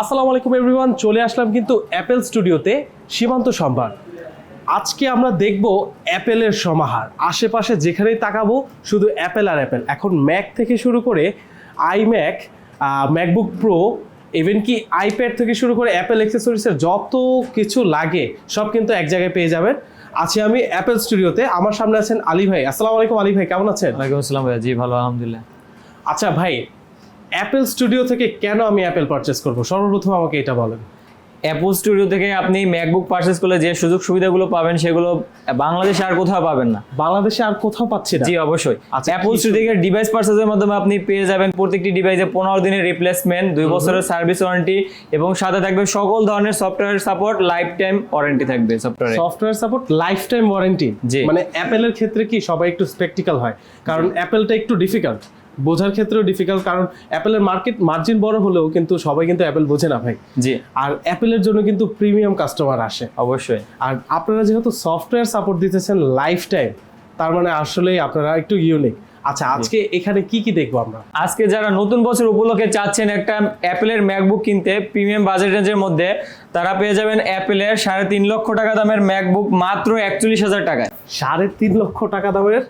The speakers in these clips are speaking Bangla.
আসসালামু আলাইকুম এভরিওয়ান চলে আসলাম কিন্তু অ্যাপেল স্টুডিওতে সীমান্ত সম্ভার। আজকে আমরা দেখব অ্যাপেলের সমাহার। আশেপাশে যেখানেই তাকাবো শুধু অ্যাপেল আর অ্যাপেল এখন ম্যাক থেকে শুরু করে আইম্যাক ম্যাকবুক প্রো ইভেন কি আইপ্যাড থেকে শুরু করে অ্যাপেল অ্যাক্সেসরিজের যত কিছু লাগে সব কিন্তু এক জায়গায় পেয়ে যাবেন। আছি আমি অ্যাপেল স্টুডিওতে আমার সামনে আছেন আলী ভাই। আসসালামু আলাইকুম আলী ভাই কেমন আছেন? ওয়ালাইকুম আসসালাম ভাইয়া। জি ভালো আলহামদুলিল্লাহ। আচ্ছা ভাই অ্যাপেল স্টুডিও থেকে কেন আমি অ্যাপেল পারচেস করব? সর্বপ্রথম আমাকে এটা বলেন। অ্যাপল স্টুডিও থেকে আপনি ম্যাকবুক পারচেস করলে যে সুযোগ সুবিধাগুলো পাবেন সেগুলো বাংলাদেশে আর কোথাও পাবেন না। বাংলাদেশে আর কোথাও পাচ্ছি না। জি অবশ্যই। আচ্ছা, অ্যাপল কি স্টুডিও থেকে ডিভাইস পারচেসের মাধ্যমে আপনি পেয়ে যাবেন প্রত্যেকটি ডিভাইসে পনেরো দিনের রিপ্লেসমেন্ট দুই বছরের সার্ভিস ওয়ারেন্টি এবং সাথে থাকবে সকল ধরনের software support life time warranty থাকবে software software support lifetime warranty জি। মানে অ্যাপেলের ক্ষেত্রে কি সবাই একটু স্পেকটিক্যাল হয়? কারণ অ্যাপেলটা একটু ডিফিকাল্ট বোঝার ক্ষেত্রেও ডিফিকাল্ট কারণ অ্যাপেলের মার্কেট মার্জিন বড় হলেও কিন্তু সবাই কিন্তু অ্যাপেল বোঝে না ভাই। জি। আর অ্যাপেলের জন্য কিন্তু প্রিমিয়াম কাস্টমার আসে। অবশ্যই। আর আপনারা যেহেতু সফটওয়্যার সাপোর্ট দিতেছেন লাইফ টাইম তার মানে আসলেই আপনারা একটু ইউনিক আচ্ছা আজকে এখানে কি কি দেখব আমরা? আজকে যারা নতুন বছর উপলক্ষে চাচ্ছেন একটা অ্যাপেলের ম্যাকবুক কিনতে প্রিমিয়াম বাজেট রেঞ্জের মধ্যে তারা পেয়ে যাবেন অ্যাপেলের সাড়ে তিন লক্ষ টাকা দামের ম্যাকবুক মাত্র একচল্লিশ হাজার টাকায়। সাড়ে তিন লক্ষ টাকা দামের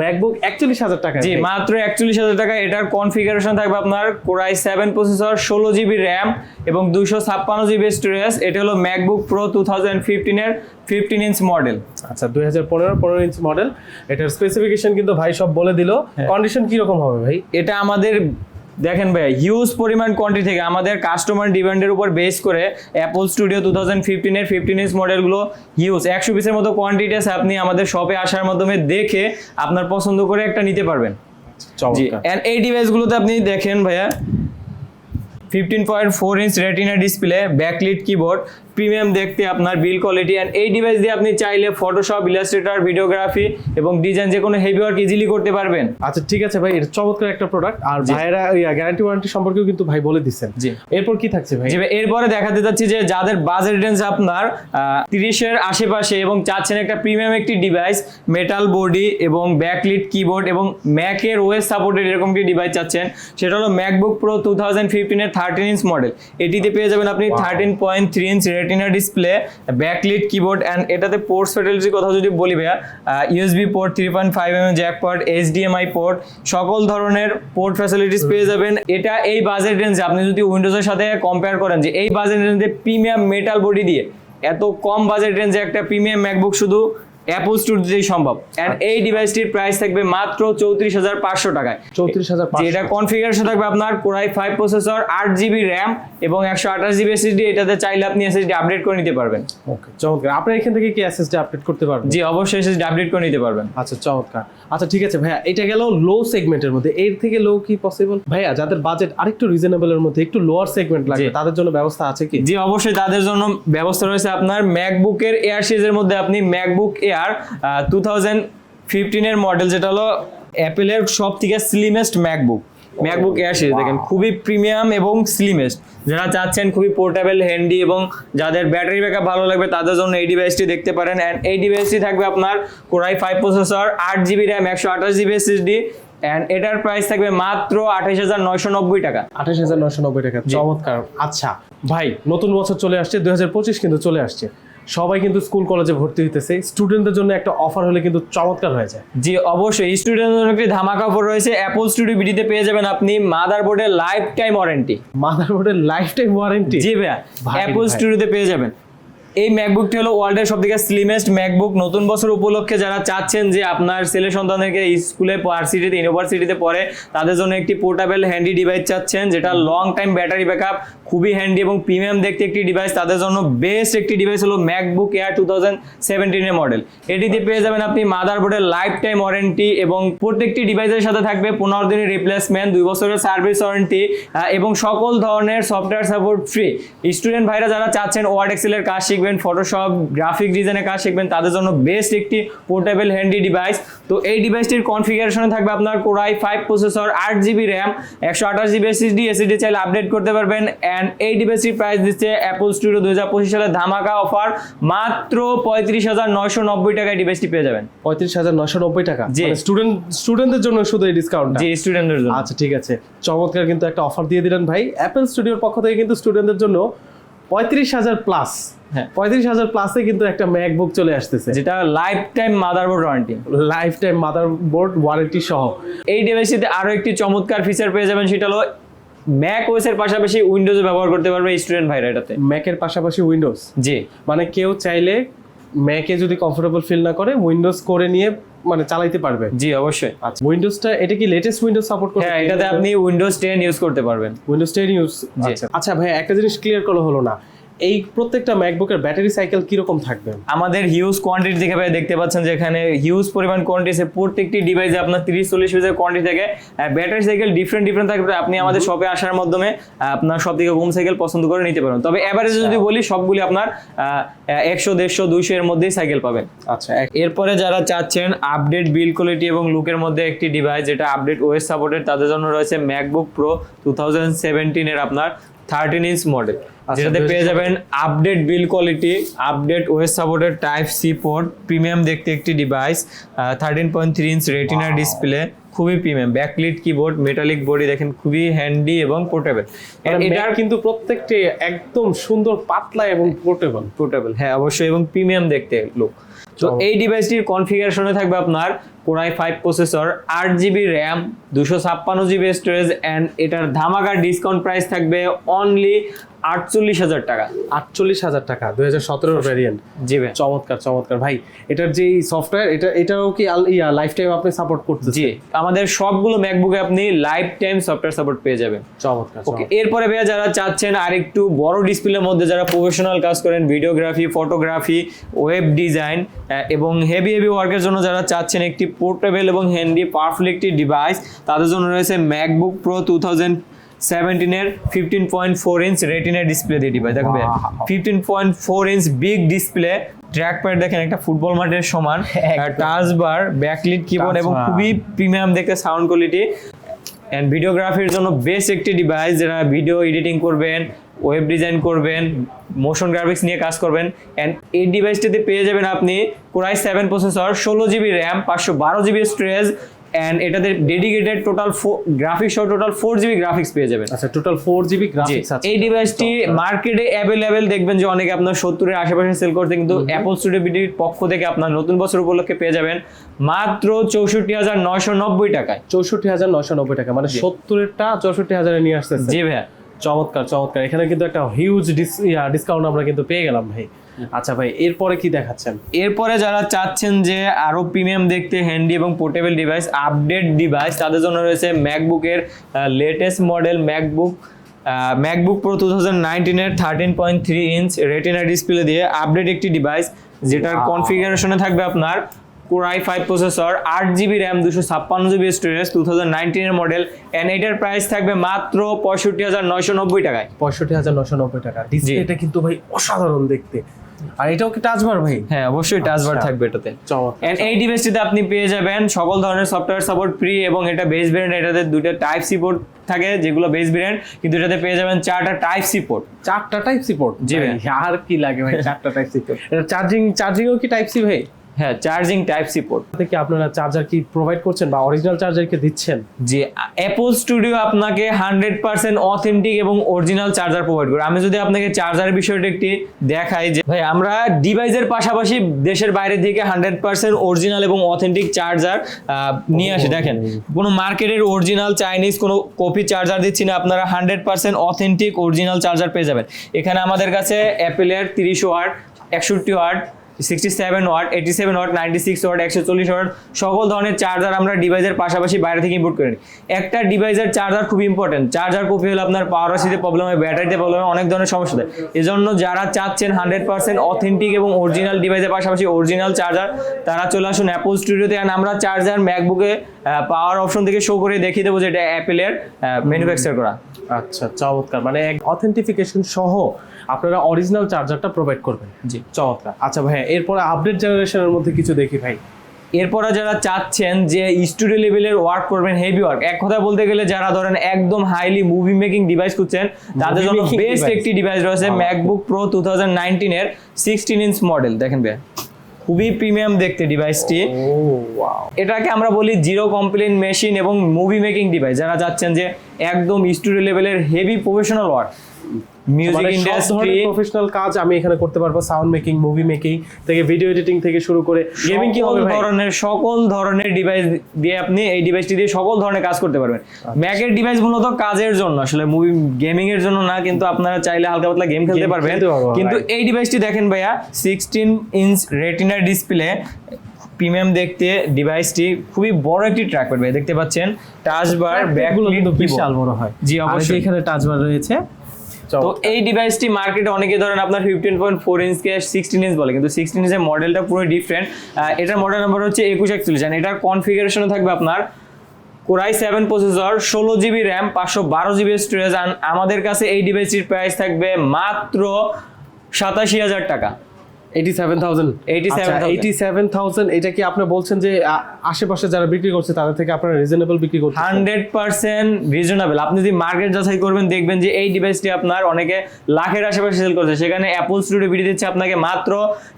ম্যাকবুক একচল্লিশ হাজার টাকা জি মাত্র একচল্লিশ হাজার টাকা। এটার কনফিগারেশন থাকবে আপনার কোরাই সেভেন প্রসেসর ষোলো জিবি র্যাম এবং দুইশো ছাপ্পান্ন জিবি স্টোরেজ এটা হলো ম্যাকবুক প্রো টু থাউজেন্ড ফিফটিনের ফিফটিন ইঞ্চ মডেল আচ্ছা দুই হাজার পনেরো পনেরো ইঞ্চ মডেল এটার স্পেসিফিকেশন কিন্তু ভাই সব বলে দিল। কন্ডিশন কীরকম হবে ভাই? এটা আমাদের দেখেন ভাই হিউজ পরিমাণ কোয়ান্টিটি থেকে আমাদের কাস্টমার ডিমান্ডের উপর বেস করে অ্যাপল স্টুডিও টু থাউজেন্ড ফিফটিনের ফিফটিন ইঞ্চ মডেলগুলো হিউজ একশো পিসের মতো কোয়ান্টিটি আছে আপনি আমাদের শপে আসার মাধ্যমে দেখে আপনার পছন্দ করে একটা নিতে পারবেন। জি এই ডিভাইসগুলোতে আপনি দেখেন ভাইয়া fifteen point four inch retina display backlit keyboard premium দেখতে আপনার বিল কোয়ালিটি অ্যান্ড এই ডিভাইস দিয়ে আপনি চাইলে ফটোশপ ইলাস্ট্রেটর ভিডিওগ্রাফি এবং ডিজাইন যে কোনো হেভি ওয়ার্ক ইজিলি করতে পারবেন। আচ্ছা ঠিক আছে ভাই এটা চমৎকার একটা প্রোডাক্ট আর ভাইয়েরা গ্যারান্টি ওয়ারেন্টি সম্পর্কেও কিন্তু ভাই বলে দিচ্ছেন জি। এরপর কি থাকছে ভাই? জি এরপরে দেখাতে যাচ্ছি যে যাদের বাজেট রেঞ্জ আপনার তিরিশের আশেপাশে এবং চাচ্ছেন একটা প্রিমিয়াম একটি ডিভাইস মেটাল বডি এবং ব্যাকলিট কিবোর্ড এবং ম্যাকের ওয়েস সাপোর্টেড এরকম একটি ডিভাইস চাচ্ছেন সেটা হলো ম্যাকবুক প্রো টু থাউজেন্ড ফিফটিনের থার্টিন ইঞ্চ মডেল এটিতে পেয়ে যাবেন আপনি thirteen point three inch retina display backlit keyboard and এটাতে পোর্টস ফেটেলিটির কথা যদি বলি ভাইয়া USB port three point five M jack port HDMI port সকল ধরনের পোর্ট ফ্যাসিলিটিস পেয়ে যাবেন। এটা এই বাজেট রেঞ্জে আপনি যদি উইন্ডোজের সাথে কম্পেয়ার করেন যে এই বাজেট রেঞ্জে প্রিমিয়াম মেটাল বডি দিয়ে এত কম বাজেট রেঞ্জে একটা প্রিমিয়াম ম্যাকবুক শুধু অ্যাপল স্টুডিওতেই সম্ভব। অ্যান্ড এই ডিভাইসটির প্রাইস থাকবে মাত্র চৌত্রিশ হাজার পাঁচশো টাকায়। চৌত্রিশ হাজার যে এটা কনফিগারেশন থাকবে আপনার কোরাই ফাইভ প্রসেসর আট জিবি র্যাম এবং একশো আঠাশ জিবি এসএসডি এটাতে চাইলে আপনি এসএসডি আপডেট করে নিতে পারবেন। ওকে চমৎকার। আপনার এখান থেকে কি এসএসডি আপডেট করতে পারবেন? জি অবশ্যই এসএসডি আপডেট করে নিতে পারবেন। আচ্ছা চমৎকার। আচ্ছা ঠিক আছে ভাইয়া এটা গেল লো সেগমেন্টের মধ্যে। এর থেকে লো কি পসিবল ভাইয়া যাদের বাজেট আরেকটু রিজনেবলের মধ্যে একটু লোয়ার সেগমেন্ট লাগবে তাদের জন্য ব্যবস্থা আছে কি? জি অবশ্যই তাদের জন্য ব্যবস্থা রয়েছে আপনার ম্যাকবুকের এয়ার সিরিজের মধ্যে আপনি ম্যাকবুক এয়ার টু থাউজেন্ড ফিফটিনের মডেল যেটা হলো অ্যাপেলের সব থেকে slimmest MacBook MacBook Air series দেখেন খুবই প্রিমিয়াম এবং স্লিমেস্ট যারা চাচ্ছেন খুবই পোর্টেবল হ্যান্ডি এবং যাদের ব্যাটারি ব্যাকআপ ভালো লাগবে তাদের জন্য এই ডিভাইসটি দেখতে পারেন। অ্যান্ড এই ডিভাইসটি থাকবে আপনার কোরাই ফাইভ প্রসেসর আট জিবি র্যাম একশো আঠাশ জিবি এসএসডি অ্যান্ড এটার প্রাইস থাকবে মাত্র আঠাশ হাজার নয়শো নব্বই টাকা। আঠাশ হাজার নয়শো নব্বই টাকা। চমৎকার। আচ্ছা ভাই নতুন বছর চলে আসছে দুই হাজার পঁচিশ কিন্তু চলে আসছে। সবাই কিন্তু স্কুল কলেজে ভর্তি হইতেছে। স্টুডেন্টদের জন্য একটা অফার হলে কিন্তু চমৎকার হয়ে যায়। জি অবশ্যই। স্টুডেন্টদের জন্য একটি ধামাকা অফার রয়েছে। অ্যাপল স্টুডিও বিডিতে পেয়ে যাবেন আপনি মাদারবোর্ডের লাইফ টাইম ওয়ারেন্টি মাদারবোর্ডের লাইফ টাইম ওয়ারেন্টি জি ভাইয়া ভাই, অ্যাপল স্টুডিওতে পেয়ে যাবেন। এই ম্যাকবুকটি হলো ওয়ার্ল্ডের সব থেকে স্লিমেস্ট ম্যাকবুক নতুন বছর উপলক্ষে যারা চাচ্ছেন যে আপনার ছেলে সন্তানদেরকে স্কুলে ভার্সিটিতে ইউনিভার্সিটিতে পড়ে, তাদের জন্য একটি পোর্টেবল হ্যান্ডি ডিভাইস চাচ্ছেন, যেটা লং টাইম ব্যাটারি ব্যাকআপ খুবই হ্যান্ডি এবং প্রিমিয়াম দেখতে একটি ডিভাইস তাদের জন্য বেস্ট একটি ডিভাইস হলো ম্যাকবুক এয়ার টু থাউজেন্ড সেভেন্টিনের মডেল এটিতে পেয়ে যাবেন আপনি মাদারবোর্ডের লাইফ টাইম ওয়ারেন্টি এবং প্রত্যেকটি ডিভাইসের সাথে থাকবে পনেরো দিনের রিপ্লেসমেন্ট দুই বছরের সার্ভিস ওয়ারেন্টি এবং সকল ধরনের সফটওয়্যার সাপোর্ট ফ্রি স্টুডেন্ট ভাইরা যারা চাচ্ছেন ওয়ার্ড এক্সেলের কাজ শিখবেন শিখবেন ফটোশপ গ্রাফিক ডিজাইনের কাজ শিখবেন তাদের জন্য বেস্ট একটি পোর্টেবল হ্যান্ডি ডিভাইস তো এই ডিভাইসটির কনফিগারেশনে থাকবে আপনার কোরাই ফাইভ প্রসেসর আট জিবি র্যাম একশো আঠাশ জিবি এসএসডি এসএসডি চাইলে আপডেট করতে পারবেন। অ্যান্ড এই ডিভাইসটির প্রাইস দিচ্ছে অ্যাপল স্টুডিও দু হাজার পঁচিশ সালে ধামাকা অফার মাত্র পঁয়ত্রিশ হাজার নয়শো নব্বই টাকায় ডিভাইসটি পেয়ে যাবেন। পঁয়ত্রিশ হাজার নয়শো নব্বই টাকা? জি। স্টুডেন্ট স্টুডেন্টদের জন্য শুধু এই ডিসকাউন্ট যে স্টুডেন্টদের জন্য। আচ্ছা ঠিক আছে। চমৎকার কিন্তু একটা অফার দিয়ে দিলেন ভাই। অ্যাপেল স্টুডিওর পক্ষ থেকে কিন্তু স্টুডেন্টদের জন্য পঁয়ত্রিশ হাজার প্লাস হ্যাঁ। পঁয়ত্রিশ হাজার প্লাসে কিন্তু একটা ম্যাকবুক চলে আসতেছে। যেটা lifetime motherboard warranty lifetime motherboard warranty সহ। এই ডিভাইসটিতে আরও একটি চমৎকার ফিচার পেয়ে যাবেন সেটা হলো ম্যাক ওএস এর পাশাপাশি উইন্ডোজ ব্যবহার করতে পারবে স্টুডেন্ট ভাইরা এটাতে। ম্যাকের পাশাপাশি উইন্ডোজ জি। মানে কেউ চাইলে ম্যাকে যদি কমফোর্টেবল ফিল না করে উইন্ডোজ করে নিয়ে মানে চালাইতে পারবে। জি অবশ্যই। আচ্ছা উইন্ডোজটা এটা কি লেটেস্ট উইন্ডোজ সাপোর্ট করে হ্যাঁ এটাতে আপনি উইন্ডোজ 10 ইউজ করতে পারবেন। উইন্ডোজ 10 ইউজ আচ্ছা। আচ্ছা ভাই একটা জিনিস ক্লিয়ার করা হলো না। এই প্রত্যেকটা ম্যাকবুকের ব্যাটারি সাইকেল কীরকম থাকবে? আমাদের হিউজ কোয়ান্টিটি ভাই দেখতে পাচ্ছেন যে এখানে হিউজ পরিমাণ কোয়ান্টিটি প্রত্যেকটি ডিভাইসে আপনার তিরিশ চল্লিশ পিসের কোয়ান্টিটি থাকে। ব্যাটারি সাইকেল ডিফারেন্ট ডিফারেন্ট থাকবে। আপনি আমাদের শপে আসার মাধ্যমে আপনার সব থেকে কম সাইকেল পছন্দ করে নিতে পারেন। তবে এভারেজ যদি বলি সবগুলি আপনার একশো দেড়শো দুইশো এর মধ্যেই সাইকেল পাবেন আচ্ছা এরপরে যারা চাচ্ছেন আপডেট বিল কোয়ালিটি এবং লুকের মধ্যে একটি ডিভাইস যেটা আপডেট ওএস সাপোর্টেড তাদের জন্য রয়েছে ম্যাকবুক প্রো টু থাউজেন্ড সেভেন্টিনের আপনার থার্টিন ইঞ্চ মডেল যেটাতে পেয়ে যাবেন update build quality update OS supported type C port premium দেখতে একটি device thirteen point three inch রেটিনার display খুবই premium backlit keyboard metallic body দেখেন খুবই হ্যান্ডি এবং পোর্টেবল মানে এটার কিন্তু প্রত্যেকটি একদম সুন্দর পাতলা এবং পোর্টেবল পোর্টেবল হ্যাঁ অবশ্যই এবং প্রিমিয়াম দেখতে লোক তো। এই ডিভাইসটির কনফিগারেশনে থাকবে আপনার কোরাই ফাইভ প্রসেসর আট জিবি র্যাম দুশো ছাপ্পান্ন জিবি স্টোরেজ অ্যান্ড এটার ধামাকার ডিসকাউন্ট প্রাইস থাকবে অনলি আটচল্লিশ হাজার টাকা। আটচল্লিশ হাজার টাকা দুই হাজার সতেরোর ভ্যারিয়েন্ট জি ভাই। চমৎকার চমৎকার। ভাই এটার যে সফটওয়্যার এটা এটাও কি ইয়া লাইফ টাইম আপনি সাপোর্ট করতে জি আমাদের সবগুলো ম্যাকবুকে আপনি লাইফ টাইম সফটওয়্যার সাপোর্ট পেয়ে যাবেন। চমৎকার ওকে এরপরে ভাইয়া যারা চাচ্ছেন আরেকটু বড় ডিসপ্লের মধ্যে যারা প্রফেশনাল কাজ করেন ভিডিওগ্রাফি ফটোগ্রাফি ওয়েব ডিজাইন এবং হেভি হেভি ওয়ার্কের জন্য যারা চাচ্ছেন একটি পোর্টেবল এবং হ্যান্ডি পাওয়ারফুল একটি ডিভাইস। তাদের জন্য রয়েছে ম্যাকবুক প্রো টু থাউজেন্ড সেভেন্টিনের ফিফটিন পয়েন্ট ফোর ইঞ্চ রেটিনার ডিসপ্লে দিয়ে ডিভাইস দেখো Wow. Fifteen point four inch big display. Track pad দেখেন একটা ফুটবল মাঠের সমান। টাচ বার ব্যাকলিট কিবোর্ড এবং। খুবই প্রিমিয়াম দেখতে সাউন্ড কোয়ালিটি অ্যান্ড ভিডিওগ্রাফির জন্য বেস্ট একটি ডিভাইস যারা ভিডিও এডিটিং করবেন ওয়েব ডিজাইন করবেন মোশন গ্রাফিক্স নিয়ে কাজ করবেন অ্যান্ড এই ডিভাইসটিতে পেয়ে যাবেন আপনি কোরাই সেভেন প্রসেসর ষোলো জিবি র্যাম পাঁচশো বারো জিবি স্টোরেজ অ্যান্ড এটাতে ডেডিকেটেড টোটাল গ্রাফিক্স সহ টোটাল ফোর জিবি গ্রাফিক্স পেয়ে যাবেন। আচ্ছা টোটাল ফোর জিবি গ্রাফিক্স আছে। এই ডিভাইসটি মার্কেটে অ্যাভেলেবেল দেখবেন যে অনেকে আপনার সত্তরের আশেপাশে সেল করতে কিন্তু অ্যাপল স্টুডিও বিডির পক্ষ থেকে আপনার নতুন বছর উপলক্ষে পেয়ে যাবেন মাত্র চৌষট্টি হাজার নয়শো নব্বই টাকায়। চৌষট্টি হাজার নয়শো নব্বই টাকা মানে সত্তরেরটা চৌষট্টি হাজারে নিয়ে আসতেছে। জি ভাইয়া। চমৎকার চমৎকার। এখানে কিন্তু একটা হিউজ ডিসকাউন্ট আমরা কিন্তু পেয়ে গেলাম ভাই। আচ্ছা ভাই এরপরে কি দেখাচ্ছেন? এরপরে যারা চাচ্ছেন যে আরও প্রিমিয়াম দেখতে হ্যান্ডি এবং পোর্টেবল ডিভাইস আপডেট ডিভাইস তাদের জন্য রয়েছে ম্যাকবুকের latest model MacBook MacBook Pro two thousand নাইনটিনের thirteen point three inch retina display দিয়ে আপডেট একটি ডিভাইস যেটার কনফিগারেশনে থাকবে আপনার কোরাই ফাইভ প্রসেসর আট জিবি র্যাম দুশো ছাপ্পান্ন জিবি স্টোরেজ টু থাউজেন্ড নাইনটিনের মডেল অ্যান্ড এটার প্রাইস থাকবে মাত্র পঁয়ষট্টি হাজার নয়শো নব্বই টাকায়। পঁয়ষট্টি হাজার নশো নব্বই টাকা। ডিসপ্লেটা কিন্তু ভাই অসাধারণ দেখতে। আর এটাও কি টাচবার ভাই? হ্যাঁ অবশ্যই টাচবার আচ্ছা। থাকবে এটাতে। এন্ড এই ডিভাইসটিতে আপনি পেয়ে যাবেন সকল ধরনের সফটওয়্যার সাপোর্ট ফ্রি এবং এটা বেস ভেরিয়েন্ট এটাতে দুটো টাইপ সি পোর্ট থাকে যেগুলো বেস ভেরিয়েন্ট কিন্তু এটাতে পেয়ে যাবেন চারটা টাইপ সি পোর্ট চারটা টাইপ সি পোর্ট জি। আর কি লাগে ভাই চারটা টাইপ সি এটা চার্জিং চার্জিংও কি টাইপ সি ভাই? হ্যাঁ চার্জিং টাইপ সি পোর্ট তাতে কি আপনারা চার্জার কি প্রোভাইড করছেন বা অরিজিনাল চার্জার কি দিচ্ছেন? যে অ্যাপল স্টুডিও আপনাকে হান্ড্রেড পার্সেন্ট অথেন্টিক এবং অরিজিনাল চার্জার প্রোভাইড করে। আমি যদি আপনাকে চার্জারের বিষয়টা একটি দেখাই যে ভাই আমরা ডিভাইসের পাশাপাশি দেশের বাইরে থেকে হান্ড্রেড পার্সেন্ট অরিজিনাল এবং অথেন্টিক চার্জার নিয়ে আসি। দেখেন কোনো মার্কেটের অরিজিনাল চাইনিজ কোনো কপি চার্জার দিচ্ছি না আপনারা hundred percent authentic original charger পেয়ে যাবেন। এখানে আমাদের কাছে অ্যাপেলের তিরিশ ওয়াট একষট্টি watt sixty seven watt eighty seven watt ninety six watt একশো চল্লিশ ওয়াট সকল ধরনের চার্জার আমরা ডিভাইসের পাশাপাশি বাইরে থেকে ইম্পোর্ট করি একটা ডিভাইসের চার্জার খুব ইম্পর্টেন্ট চার্জার কপি হলে আপনার পাওয়ার আসিতে প্রবলেম হয় ব্যাটারিতে প্রবলেম হয়, অনেক ধরনের সমস্যা হয়। এজন্য যারা চাচ্ছেন হান্ড্রেড পার্সেন্ট অথেন্টিক এবং অরিজিনাল ডিভাইসের পাশাপাশি অরিজিনাল চার্জার তারা চলে আসুন অ্যাপল স্টুডিওতে অ্যান্ড আমরা চার্জার ম্যাকবুকে পাওয়ার অপশন থেকে শো করে দেখিয়ে দেবো যে এটা অ্যাপেলের ম্যানুফ্যাকচার করা। আচ্ছা চমৎকার। মানে অথেন্টিফিকেশন সহ আপনারা অরিজিনাল চার্জারটা প্রোভাইড করবেন। জি। চমৎকার। আচ্ছা ভাই এরপরে আপডেট জেনারেশনের মধ্যে কিছু দেখি ভাই। এরপরে যারা চাচ্ছেন যে স্টুডিও লেভেলের ওয়ার্ক করবেন হেভি ওয়ার্ক এক কথা বলতে গেলে যারা ধরেন একদম হাইলি মুভি মেকিং ডিভাইস খুঁজছেন তাদের জন্য বেস্ট একটি ডিভাইস রয়েছে ম্যাকবুক প্রো টু থাউজেন্ড নাইনটিনের সিক্সটিন ইঞ্চ মডেল দেখেন ভাই। খুবই প্রিমিয়াম দেখতে ডিভাইসটি এটাকে আমরা বলি জিরো কমপ্লেন মেশিন এবং মুভি মেকিং ডিভাইস যারা যাচ্ছেন যে একদম স্টুডিও লেভেলের heavy professional work music industry professional কাজ আমি এখানে করতে পারব সাউন্ড মেকিং মুভি মেকিং থেকে ভিডিও এডিটিং থেকে শুরু করে গেমিং কি হবে ধরনের সকল ধরনের ডিভাইস দিয়ে আপনি এই ডিভাইসটি দিয়ে সকল ধরনের কাজ করতে পারবেন। ম্যাকের ডিভাইস মূলত কাজের জন্য আসলে মুভি গেমিং এর জন্য না কিন্তু আপনারা চাইলে হালকা পাতলা গেম খেলতে পারবেন কিন্তু. এই ডিভাইসটি দেখেন ভাইয়া সিক্সটিন ইঞ্চ রেটিনার ডিসপ্লে প্রিমিয়াম দেখতে ডিভাইসটি খুবই বড় একটি ট্র্যাক ভাই দেখতে পাচ্ছেন টাচ বার ব্যাকগুলো কিন্তু বিশাল বড় হয় জি, অবশ্যই। এখানে টাচ বার রয়েছে তো এই ডিভাইসটি মার্কেটে অনেকে ধরেন আপনার ফিফটিন পয়েন্ট ফোর ইঞ্চ কে সিক্সটিন ইঞ্চ বলে, কিন্তু সিক্সটিন ইঞ্চের মডেলটা পুরো ডিফারেন্ট এটার মডেল নাম্বার হচ্ছে একুশ একচল্লিশ এটার কনফিগারেশনে থাকবে আপনার কোরাই সেভেন প্রসেসর ষোলো জিবি র্যাম পাঁচশো বারো জিবি স্টোরেজ আমাদের কাছে এই ডিভাইসটির প্রাইস থাকবে মাত্র সাতাশি হাজার টাকা। 87,000 এইটি সেভেন থাউজেন্ড এটা কি আপনি বলছেন যে আশেপাশে যারা বিক্রি করছে তাদের থেকে আপনারা রিজনেবল বিক্রি করছেন হান্ড্রেড পার্সেন্ট রিজনেবল আপনি যদি মার্কেট যাচাই করবেন দেখবেন যে এই ডিভাইসটি আপনার অনেকে লাখের আশেপাশে সেল করছে। সেখানে অ্যাপল স্টুডিও বিডি দিচ্ছে আপনাকে মাত্র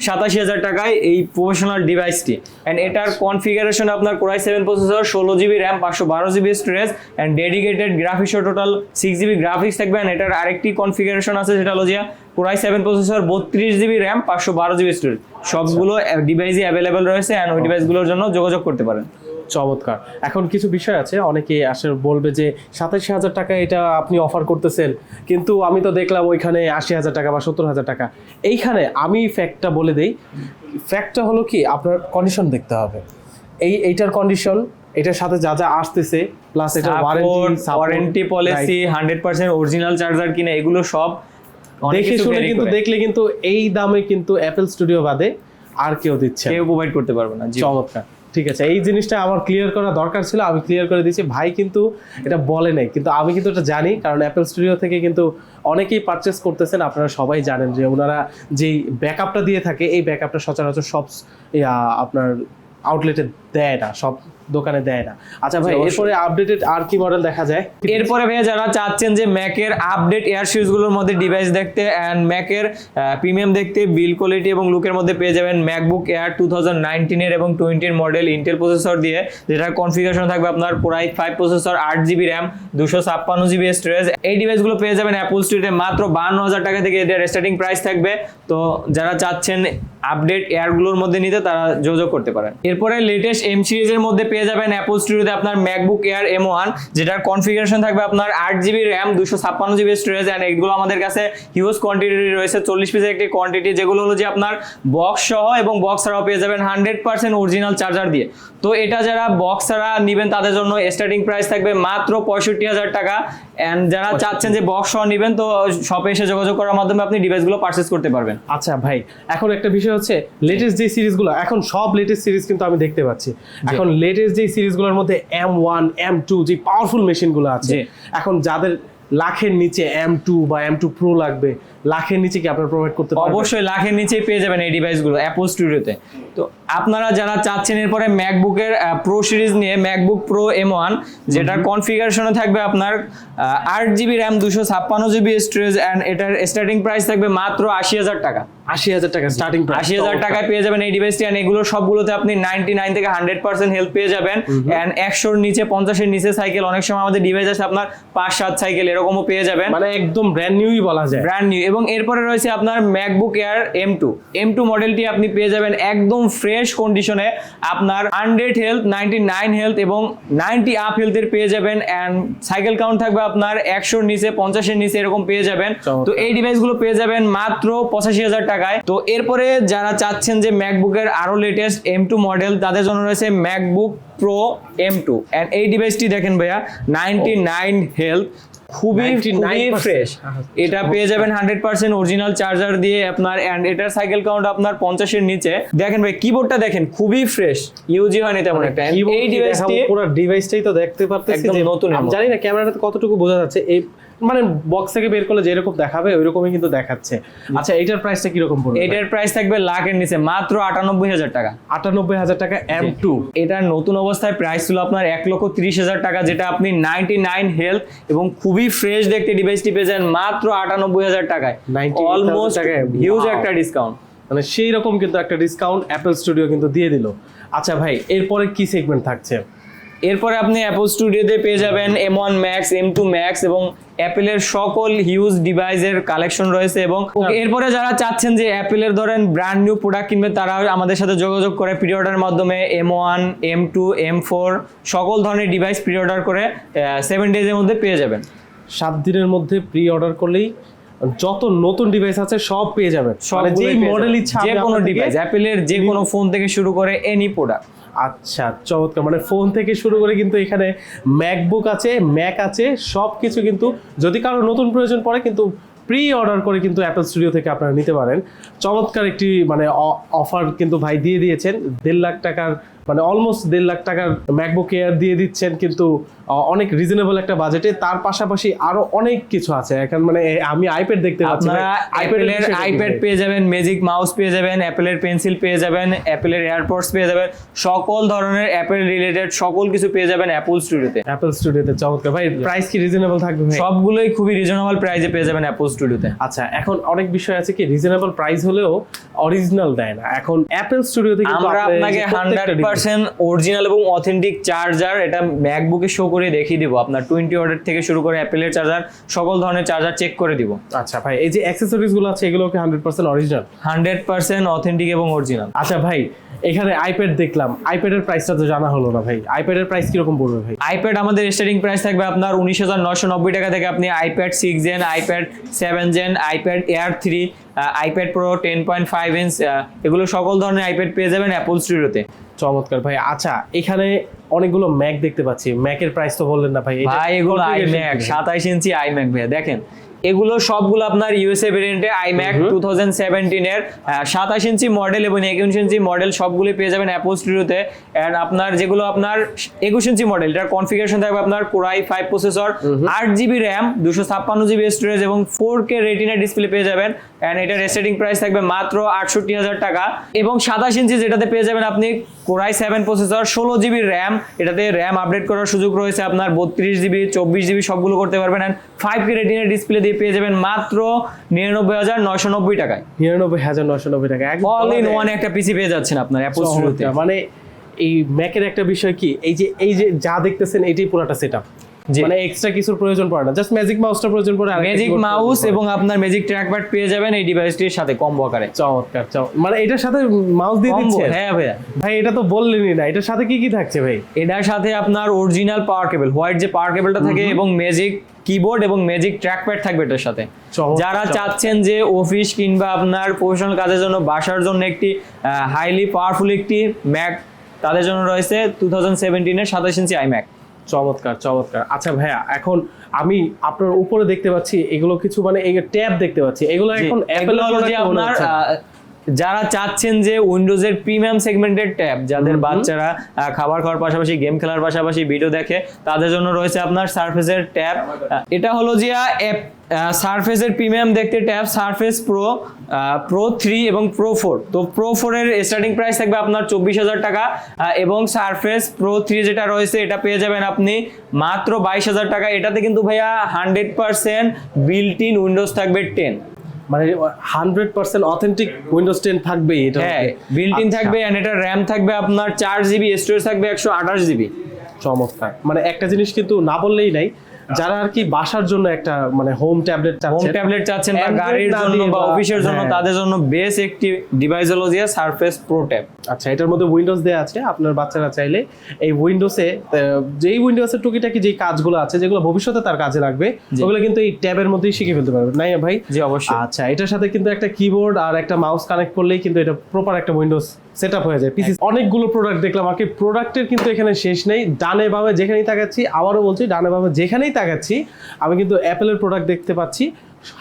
সাতাশি হাজার টাকায় এই প্রফেশনাল ডিভাইসটি অ্যান্ড এটার কনফিগারেশন আপনার কোরাই সেভেন প্রসেসর ষোলো জিবি র্যাম পাঁচশো বারো জিবি স্টোরেজ অ্যান্ড ডেডিকেটেড গ্রাফিক্সও টোটাল সিক্স জিবি গ্রাফিক্স থাকবে। অ্যান্ড এটার আরেকটি কনফিগারেশন আছে সেটা হলো যে কোরাই সেভেন প্রসেসর বত্রিশ জিবি র্যাম পাঁচশো বারো জিবি স্টোরেজ সবগুলো ডিভাইসই অ্যাভেলেবেল রয়েছে অ্যান্ড ওই ডিভাইসগুলোর জন্য যোগাযোগ করতে পারেন। চমৎকার। এখন কিছু বিষয় আছে অনেকে আসলে বলবে যে সাতাশি হাজার টাকা এটা আপনি অফার করতেছেন কিন্তু আমি তো দেখলাম ওইখানে আশি হাজার টাকা বা সত্তর হাজার টাকা। এইখানে আমি ফ্যাক্টটা বলে দেই ফ্যাক্টটা হলো কি আপনার কন্ডিশন দেখতে হবে। এই এইটার কন্ডিশন এটার সাথে যা যা আসতেছে প্লাস এটা warranty policy hundred percent original charger কিনা এগুলো সব দেখে শুনে কিন্তু দেখলে কিন্তু এই দামে কিন্তু অ্যাপেল স্টুডিও বাদে আর কেউ দিচ্ছে কেউ প্রোভাইড করতে পারবে না জি। চমৎকার। ঠিক আছে এই জিনিসটা আমার ক্লিয়ার করা দরকার ছিল আমি ক্লিয়ার করে দিয়েছি। ভাই কিন্তু এটা বলে নাই কিন্তু আমি কিন্তু এটা জানি কারণ অ্যাপেল স্টুডিও থেকে কিন্তু অনেকেই পারচেস করতেছেন আপনারা সবাই জানেন যে ওনারা যেই ব্যাকআপটা দিয়ে থাকে এই ব্যাকআপটা সচরাচর সব ইয়া, আপনার আউটলেটে দেয় না সব দোকানে দেয় না। আচ্ছা ভাই। এরপরে আপডেটেড আর কি মডেল দেখা যায়? এরপরে ভাইয়া যারা চাচ্ছেন যে ম্যাকের আপডেট এয়ারগুলোর মধ্যে ডিভাইস দেখতে অ্যান্ড ম্যাকের প্রিমিয়াম দেখতে বিল কোয়ালিটি এবং লুকের মধ্যে পেয়ে যাবেন ম্যাকবুক এয়ার টু থাউজেন্ড নাইনটিনের এবং টোয়েন্টির মডেল ইন্টেল প্রসেসর দিয়ে যেটার কনফিগারেশন থাকবে আপনার কোরাই ফাইভ প্রসেসর আট জিবি র্যাম দুশো ছাপ্পান্ন জিবি স্টোরেজ এই ডিভাইসগুলো পেয়ে যাবেন অ্যাপল স্ট্রিটে মাত্র বান্ন হাজার টাকা থেকে এদের স্টার্টিং প্রাইস থাকবে। তো যারা চাচ্ছেন আপডেট এয়ারগুলোর মধ্যে নিতে তারা যোগাযোগ করতে পারেন। এরপরে লেটেস্ট এম সিরিজের মধ্যে পেয়ে যাবেন অ্যাপল স্টুডিওতে আপনার ম্যাকবুক এয়ার এম ওয়ান যেটার কনফিগারেশন থাকবে আপনার আট জিবি র্যাম দুশো ছাপ্পান্ন জিবি স্টোরেজ অ্যান্ড এগুলো আমাদের কাছে হিউজ কোয়ান্টিটি রয়েছে। চল্লিশ পিসের একটি কোয়ান্টিটি যেগুলো হলো যে আপনার বক্স সহ এবং বক্স ছাড়াও পেয়ে যাবেন হান্ড্রেড পার্সেন্ট অরিজিনাল চার্জার দিয়ে। তো এটা যারা বক্স ছাড়া নেবেন তাদের জন্য স্টার্টিং প্রাইস থাকবে মাত্র পঁয়ষট্টি হাজার টাকা। অ্যান্ড যারা চাচ্ছেন যে বক্স সহ নেবেন তো শপে এসে যোগাযোগ করার মাধ্যমে আপনি ডিভাইসগুলো পারচেস করতে পারবেন। আচ্ছা ভাই এখন একটা বিষয় হচ্ছে লেটেস্ট যে সিরিজগুলো এখন সব লেটেস্ট সিরিজ কিন্তু আমি দেখতে পাচ্ছি। এখন লেটেস্ট যে সিরিজগুলোর মধ্যে এম ওয়ান এম টু যে পাওয়ারফুল মেশিনগুলো আছে এখন যাদের লাখের নিচে এম টু বা এম টু প্রো লাগবে লাখের নিচে কি আপনারা প্রোভাইড করতে পারবেন? অবশ্যই লাখের নিচেই পেয়ে যাবেন এই ডিভাইসগুলো অ্যাপল স্টুডিওতে তো আপনারা যারা চাচ্ছেন এরপরে ম্যাকবুকের প্রো সিরিজ নিয়ে ম্যাকবুক প্রো এম ওয়ান যেটার কনফিগারেশনে থাকবে আপনার আট জিবি র্যাম দুশো ছাপ্পান্ন জিবি স্টোরেজ অ্যান্ড এটার স্টার্টিং প্রাইস থাকবে মাত্র আশি হাজার টাকা। আশি হাজার টাকা স্টার্টিং আশি হাজার টাকায় পেয়ে যাবেন এই ডিভাইসটি অ্যান্ড এগুলো সবগুলোতে আপনি নাইনটি নাইন থেকে হান্ড্রেড পার্সেন্ট হেল্প পেয়ে যাবেন। অ্যান্ড একশোর নিচে পঞ্চাশের নিচে সাইকেল অনেক সময় আমাদের ডিভাইস আছে আপনার পাঁচ সাত সাইকেল এরকমও পেয়ে যাবেন। মানে একদম ব্র্যান্ড নিউই বলা যায়। ব্র্যান্ড নিউ এবং এরপরে রয়েছে আপনার MacBook Air M two M two মডেলটি আপনি পেয়ে যাবেন একদম ফ্রেশ কন্ডিশনে আপনার hundred health ninety nine health এবং নাইনটি আপ হেলথের পেয়ে যাবেন অ্যান্ড সাইকেল কাউন্ট থাকবে আপনার একশোর নিচে পঞ্চাশের নিচে এরকম পেয়ে যাবেন। তো এই ডিভাইসগুলো পেয়ে যাবেন মাত্র পঁচাশি হাজার টাকায়। তো এরপরে যারা চাচ্ছেন যে ম্যাকবুকের আরও লেটেস্ট এম টু মডেল তাদের জন্য রয়েছে MacBook Pro M two and এই ডিভাইসটি দেখেন ভাইয়া নাইনটি নাইন হেলথ খুবই খুবই ফ্রেশ এটা পেয়ে যাবেন হান্ড্রেড পার্সেন্ট অরিজিনাল চার্জার দিয়ে আপনার অ্যান্ড এটার সাইকেল কাউন্ট আপনার পঞ্চাশের নিচে। দেখেন ভাই কিবোর্ডটা দেখেন খুবই ফ্রেশ ইউজই হয়নি তেমন একটা। এই ডিভাইস ডিভাইসটি পুরো ডিভাইসটাই তো দেখতে পারতেছি একদম নতুন। জানি না ক্যামেরাতে কতটুকু বোঝা যাচ্ছে। এই মানে বক্স থেকে বের করলে যেরকম দেখাবে ওইরকমই কিন্তু দেখাচ্ছে। আচ্ছা এটার প্রাইসটা কীরকম পড়বে? এটার প্রাইস থাকবে লাখের নিচে মাত্র আটানব্বই হাজার টাকা। আটানব্বই হাজার টাকা এম টু এটার নতুন অবস্থায় প্রাইস ছিল আপনার এক লক্ষ তিরিশ হাজার টাকা যেটা আপনি নাইনটি নাইন হেলথ এবং খুবই ফ্রেশ দেখতে ডিভাইসটি পেয়ে যান মাত্র আটানব্বই হাজার টাকায়। 98,000 অলমোস্ট হিউজ একটা ডিসকাউন্ট মানে সেই রকম কিন্তু একটা ডিসকাউন্ট অ্যাপল স্টুডিও কিন্তু দিয়ে দিল। আচ্ছা ভাই এরপরে কি সেগমেন্ট থাকছে? এরপরে আপনি অ্যাপল স্টুডিওতে পেয়ে যাবেন M one max M two max এবং অ্যাপেলের সকল হিউজ ডিভাইসের কালেকশন রয়েছে এবং এরপরে যারা চাচ্ছেন যে অ্যাপেলের ধরেন ব্র্যান্ড নিউ প্রোডাক্ট কিনবে তারা আমাদের সাথে যোগাযোগ করে প্রি অর্ডারের মাধ্যমে M one M two M four সকল ধরনের ডিভাইস প্রি অর্ডার করে সেভেন ডেজের মধ্যে পেয়ে যাবেন। সাত দিনের মধ্যে প্রি অর্ডার করলেই যত নতুন ডিভাইস আছে সব পেয়ে যাবেন। মানে পেয়ে মডেল। ইচ্ছা যে কোনো ডিভাইস অ্যাপেলের যে কোনো ফোন থেকে শুরু করে এনি প্রোডাক্ট আচ্ছা চমৎকার। মানে ফোন থেকে শুরু করে কিন্তু এখানে ম্যাকবুক আছে ম্যাক আছে সব কিছু কিন্তু যদি কারও নতুন প্রয়োজন পড়ে কিন্তু প্রি অর্ডার করে কিন্তু অ্যাপেল স্টুডিও থেকে আপনারা নিতে পারেন। চমৎকার একটি মানে অফার কিন্তু ভাই দিয়ে দিয়েছেন। দেড় লাখ টাকার মানে অলমোস্ট দেড় লাখ টাকার ম্যাকবুক এয়ার দিয়ে দিচ্ছেন কিন্তু অনেক রিজনেবল একটা বাজেটে তার পাশাপাশি আরও অনেক কিছু আছে। এখন মানে আমি আইপ্যাড দেখতে পাচ্ছি আপনারা অ্যাপেলের আইপ্যাড পেয়ে যাবেন ম্যাজিক মাউস পেয়ে যাবেন অ্যাপেলের পেন্সিল পেয়ে যাবেন অ্যাপেলের এয়ারপডস পেয়ে যাবেন সকল ধরনের অ্যাপেল রিলেটেড সকল কিছু পেয়ে যাবেন অ্যাপল স্টুডিওতে অ্যাপল স্টুডিওতে চমৎকার। ভাই প্রাইস কি রিজনেবল থাকবে ভাই? সবগুলোই খুবই রিজনেবল প্রাইসে পেয়ে যাবেন অ্যাপল স্টুডিওতে আচ্ছা এখন অনেক বিষয় আছে কি রিজনেবল প্রাইস হলেও অরিজিনাল দেয় না। এখন অ্যাপল স্টুডিওতে কিন্তু আমরা আপনাকে প্রত্যেকটা হান্ড্রেড device- পার্সেন্ট অরিজিনাল এবং অথেন্টিক চার্জার এটা ম্যাকবুকে শো করে দেখিয়ে দিব। আপনার টোয়েন্টি অর্ডার থেকে শুরু করে অ্যাপেলের চার্জার সকল ধরনের চার্জার চেক করে দিব। আচ্ছা ভাই এই যে অ্যাক্সেসরিজগুলো আছে এগুলো কি hundred percent original hundred percent authentic এবং অরিজিনাল আচ্ছা ভাই এখানে আইপ্যাড দেখলাম। আইপ্যাডের প্রাইসটা তো জানা হলো না ভাই। আইপ্যাডের প্রাইস কীরকম পড়বে ভাই? আইপ্যাড আমাদের স্টার্টিং প্রাইস থাকবে আপনার উনিশ হাজার নশো নব্বই টাকা থেকে আপনি iPad six gen iPad seven gen iPad Air three iPad Pro ten point five inch এগুলো সকল ধরনের আইপ্যাড পেয়ে যাবেন অ্যাপল স্টুডিওতে চমৎকার ভাই। আচ্ছা এখানে অনেকগুলো ম্যাক দেখতে পাচ্ছি। ম্যাকের প্রাইস তো বললেন না ভাই। ভাই এগুলো আই আইম্যাক? সাতাইশ ইঞ্চি আইম্যাক ভাইয়া দেখেন। এগুলো সবগুলো আপনার ইউএসএ ভেরিয়েন্টে আইম্যাক টু থাউজেন্ড সেভেন্টিনের সাতাশ ইঞ্চি মডেল এবং একুশ ইঞ্চি মডেল সবগুলো পেয়ে যাবেন অ্যাপল স্টুডিওতে অ্যান্ড আপনার যেগুলো আপনার একুশ ইঞ্চি মডেল এটার কনফিগারেশন থাকবে আপনার কোরাই ফাইভ প্রসেসর আট জিবি র্যাম দুশো ছাপ্পান্ন জিবি স্টোরেজ এবং ফোর কে রেটিনা ডিসপ্লে পেয়ে যাবেন। অ্যান্ড এটার রেস্টেটিং প্রাইস থাকবে মাত্র আটষট্টি হাজার টাকা। এবং সাতাশ ইঞ্চি যেটাতে পেয়ে যাবেন আপনি কোরাই সেভেন প্রসেসর ষোলো জিবি র্যাম এটাতে র্যাম আপডেট করার সুযোগ রয়েছে আপনার বত্রিশ জিবি চব্বিশ জিবি সবগুলো করতে পারবেন। And five K retina display দিয়ে পেয়ে যাবেন মাত্র নিরানব্বই হাজার নয়শো নব্বই টাকায়। নিরানব্বই হাজার নশো নব্বই টাকা অল ইন মানে- ওয়ান একটা পিসি পেয়ে যাচ্ছেন আপনার অ্যাপল চমৎকার। মানে এই ম্যাকের একটা বিষয় কি? এই যে এই যে যা দেখতেছেন এটাই পুরোটা সেট। মানে এক্সট্রা কিছুর প্রয়োজন পড়ে না। জাস্ট ম্যাজিক মাউসটা প্রয়োজন পড়ে ম্যাজিক মাউস এবং আপনার ম্যাজিক ট্র্যাকপ্যাড পেয়ে যাবেন এই ডিভাইসটির সাথে কম্বো আকারে। চমৎকার চমৎকার মানে এটার সাথে মাউস দিয়ে দিচ্ছে? হ্যাঁ ভাইয়া। ভাই এটা তো বললেনই না। এটার সাথে কি কি থাকছে ভাই? এটার সাথে আপনার অরিজিনাল পাওয়ার কেবল হোয়াইট যে পাওয়ার কেবলটা থাকে এবং ম্যাজিক কিবোর্ড এবং ম্যাজিক ট্র্যাকপ্যাড থাকবে এটার সাথে। যারা চাচ্ছেন যে অফিস কিংবা আপনার প্রফেশনাল কাজের জন্য বাসার জন্য একটি হাইলি পাওয়ারফুল একটি ম্যাক তাদের জন্য রয়েছে টু থাউজেন্ড সেভেন্টিনের সাতাশ ইঞ্চি আইম্যাক চমৎকার চমৎকার। আচ্ছা ভাইয়া এখন আমি আপনার উপরে দেখতে পাচ্ছি এগুলো কিছু মানে এই ট্যাব দেখতে পাচ্ছি এগুলো এখন অ্যাপেল আপনার যারা চাচ্ছেন যে উইন্ডোজের প্রিমিয়াম সেগমেন্টের ট্যাব যাদের বাচ্চারা খাবার খাওয়ার পাশাপাশি গেম খেলার পাশাপাশি ভিডিও দেখে তাদের জন্য রয়েছে আপনার সারফেসের ট্যাব। এটা হলো যে অ্যাপ সারফেসের প্রিমিয়াম দেখতে tab surface pro pro three এবং প্রো ফোর তো প্রো ফোরের স্টার্টিং প্রাইস থাকবে আপনার চব্বিশ হাজার টাকা এবং সারফেস প্রো থ্রি যেটা রয়েছে এটা পেয়ে যাবেন আপনি মাত্র বাইশ হাজার টাকা। এটাতে কিন্তু ভাইয়া hundred percent built in Windows থাকবে টেন মানে হান্ড্রেড পার্সেন্ট অথেন্টিক উইন্ডোজ 10 থাকবেই এটা হ্যাঁ বিল্ট ইন থাকবে এন্ড এটা র্যাম থাকবে আপনার চার জিবি স্টোরেজ থাকবে একশো আঠাশ জিবি চমৎকার। মানে একটা জিনিস কিন্তু না বললেই নাই যারা আর কি বাসার জন্য একটা মানে হোম ট্যাবলেট চাচ্ছেন। হোম ট্যাবলেট চাচ্ছেন বা গাড়ির জন্য বা অফিসের জন্য হ্যাঁ। তাদের জন্য বেস একটি ডিভাইস হলো যে সারফেস প্রো ট্যাব আচ্ছা এটার মধ্যে উইন্ডোজ দেওয়া আছে আপনার বাচ্চারা চাইলে এই উইন্ডোজে যেই উইন্ডোজের টুকিটাকি যেই কাজগুলো আছে যেগুলো ভবিষ্যতে তার কাজে লাগবে। ওগুলো কিন্তু এই ট্যাবের মধ্যেই শিখে ফেলতে পারবে। নাই ভাই? জি অবশ্যই। আচ্ছা এটার সাথে কিন্তু একটা কিবোর্ড আর একটা মাউস কানেক্ট করলেই কিন্তু এটা প্রপার একটা উইন্ডোজ সেট হয়ে যায়। পিসি অনেকগুলো প্রোডাক্ট দেখলাম। আর কি প্রোডাক্টের কিন্তু এখানে শেষ নেই। ডানে বামে যেখানেই তাকাচ্ছি, আবারও বলছি, ডানে বামে যেখানেই তাকাচ্ছি, আমি কিন্তু অ্যাপেলের প্রোডাক্ট দেখতে পাচ্ছি।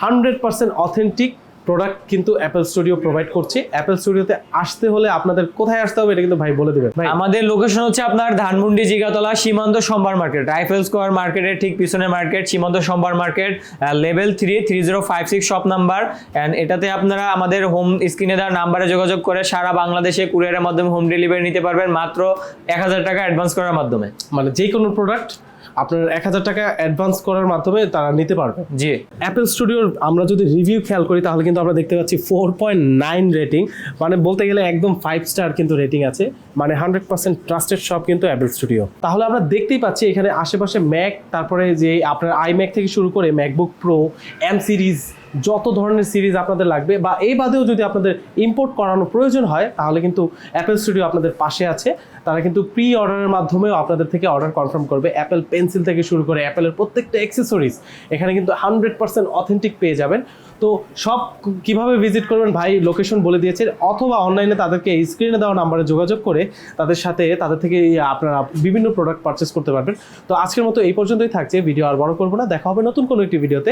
হান্ড্রেড পার্সেন্ট অথেন্টিক প্রোডাক্ট কিন্তু অ্যাপেল স্টুডিও প্রোভাইড করছে। অ্যাপেল স্টুডিওতে আসতে হলে আপনাদের কোথায় আসতে হবে এটা কিন্তু ভাই বলে দেবেন। আমাদের লোকেশন হচ্ছে আপনার ধানমন্ডি জিগাতলা সীমান্ত সম্ভার মার্কেট রাইফেল স্কোয়ার মার্কেটের ঠিক পিছনে market Shimanto Shambhar market level three three zero five six shop number and এটাতে আপনারা আমাদের হোম স্ক্রিনে দেওয়ার নাম্বারে যোগাযোগ করে সারা বাংলাদেশে কুরিয়ারের মাধ্যমে হোম ডেলিভারি নিতে পারবেন মাত্র এক হাজার টাকা অ্যাডভান্স করার মাধ্যমে। মানে যে কোনো প্রোডাক্ট আপনার এক হাজার টাকা অ্যাডভান্স করার মাধ্যমে তারা নিতে পারবে। জি। অ্যাপেল স্টুডিওর আমরা যদি রিভিউ খেয়াল করি তাহলে কিন্তু আমরা দেখতে পাচ্ছি ফোর পয়েন্ট নাইন রেটিং মানে বলতে গেলে একদম ফাইভ স্টার কিন্তু রেটিং আছে। মানে হান্ড্রেড পার্সেন্ট ট্রাস্টেড সব কিন্তু অ্যাপেল স্টুডিও তাহলে আমরা দেখতেই পাচ্ছি এখানে আশেপাশে ম্যাক তারপরে যে আপনার আই ম্যাক থেকে শুরু করে ম্যাকবুক প্রো এম সিরিজ যত ধরনের সিরিজ আপনাদের লাগবে বা এই বাদেও যদি আপনাদের ইম্পোর্ট করানো প্রয়োজন হয়, তাহলে কিন্তু অ্যাপেল স্টুডিও আপনাদের পাশে আছে। তারা কিন্তু প্রি অর্ডারের মাধ্যমেও আপনাদের থেকে অর্ডার কনফার্ম করবে। অ্যাপেল পেন্সিল থেকে শুরু করে অ্যাপেলের প্রত্যেকটা অ্যাক্সেসরিজ এখানে কিন্তু হান্ড্রেড পার্সেন্ট অথেন্টিক পেয়ে যাবেন। তো সব কীভাবে ভিজিট করবেন ভাই লোকেশন বলে দিয়েছে অথবা অনলাইনে তাদেরকে স্ক্রিনে দেওয়া নাম্বারে যোগাযোগ করে তাদের সাথে তাদের থেকে আপনারা বিভিন্ন প্রোডাক্ট পারচেস করতে পারবেন। তো আজকের মতো এই পর্যন্তই থাকছে। ভিডিও আর বড় করব না। দেখা হবে নতুন কোনো একটি ভিডিওতে